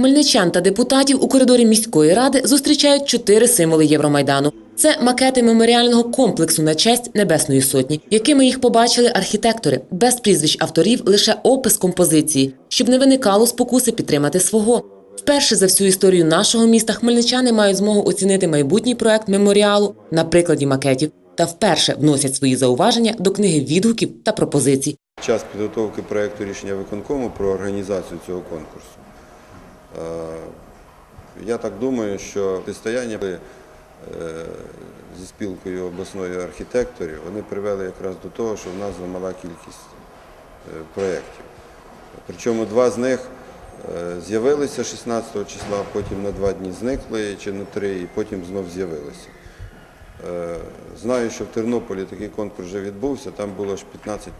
Хмельничан та депутатів у коридорі міської ради зустрічають чотири символи Євромайдану. Це макети меморіального комплексу на честь Небесної Сотні, якими їх побачили архітектори, без прізвищ авторів, лише опис композиції, щоб не виникало спокуси підтримати свого. Вперше за всю історію нашого міста хмельничани мають змогу оцінити майбутній проект меморіалу на прикладі макетів та вперше вносять свої зауваження до книги відгуків та пропозицій. Час підготовки проєкту рішення виконкому про організацію цього конкурсу. Е, Я так думаю, що протистояння е, зі спілкою обласної архітекторів вони привели якраз до того, що в нас замала кількість е, проєктів. Причому два з них з'явилися 16 числа, потім на два дні зникли, чи на три, і потім знов з'явилися. Знаю, що в Тернополі такий конкурс вже відбувся, там було ж 15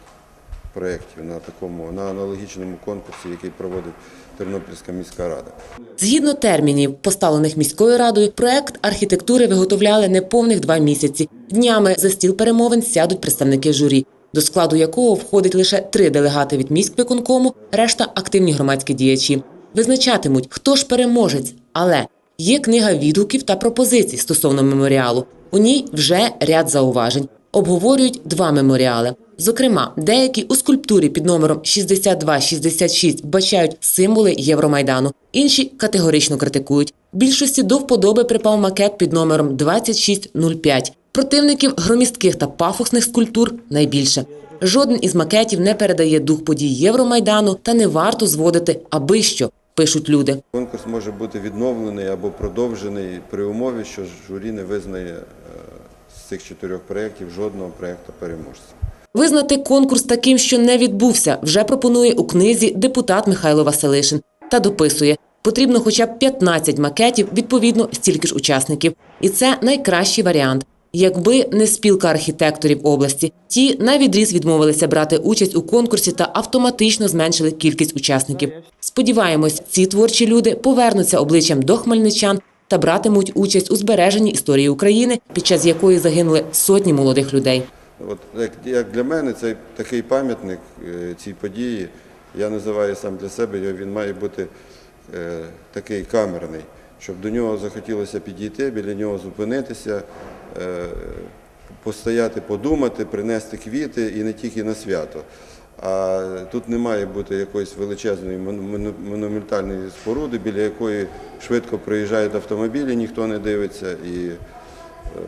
проєктів на такому на аналогічному конкурсі, який проводить Тернопільська міська рада. Згідно термінів, поставлених міською радою, проект архітектури виготовляли неповних два місяці. Днями за стіл перемовин сядуть представники журі, до складу якого входить лише три делегати від міськвиконкому, решта активні громадські діячі. Визначатимуть, хто ж переможець, але є книга відгуків та пропозицій стосовно меморіалу. У ній вже ряд зауважень. Обговорюють два меморіали. Зокрема, деякі у скульптурі під номером 62-66 вбачають символи Євромайдану, інші категорично критикують. Більшості до вподоби припав макет під номером 2605. Противників громістких та пафосних скульптур найбільше. Жоден із макетів не передає дух подій Євромайдану та не варто зводити аби що, пишуть люди. Конкурс може бути відновлений або продовжений при умові, що журі не визнає е, з цих чотирьох проєктів жодного проєкту переможця. Визнати конкурс таким, що не відбувся, вже пропонує у книзі депутат Михайло Василишин та дописує. Потрібно хоча б 15 макетів, відповідно, стільки ж учасників. І це найкращий варіант. Якби не спілка архітекторів області, ті на відріз відмовилися брати участь у конкурсі та автоматично зменшили кількість учасників. Сподіваємось, ці творчі люди повернуться обличчям до хмельничан та братимуть участь у збереженні історії України, під час якої загинули сотні молодих людей. От як, для мене це такий пам'ятник е, цій події. Я називаю сам для себе він має бути е, такий камерний, щоб до нього захотілося підійти, біля нього зупинитися, е, постояти, подумати, принести квіти і не тільки на свято. А тут не має бути якоїсь величезної мон- мон- монументальної споруди, біля якої швидко проїжджають автомобілі, ніхто не дивиться. І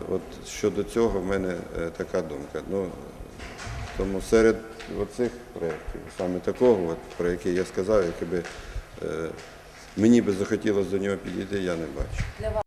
от щодо цього в мене е, така думка. Ну, тому серед оцих проєктів, саме такого, от, про який я сказав, який би е, мені би захотілося до нього підійти, я не бачу.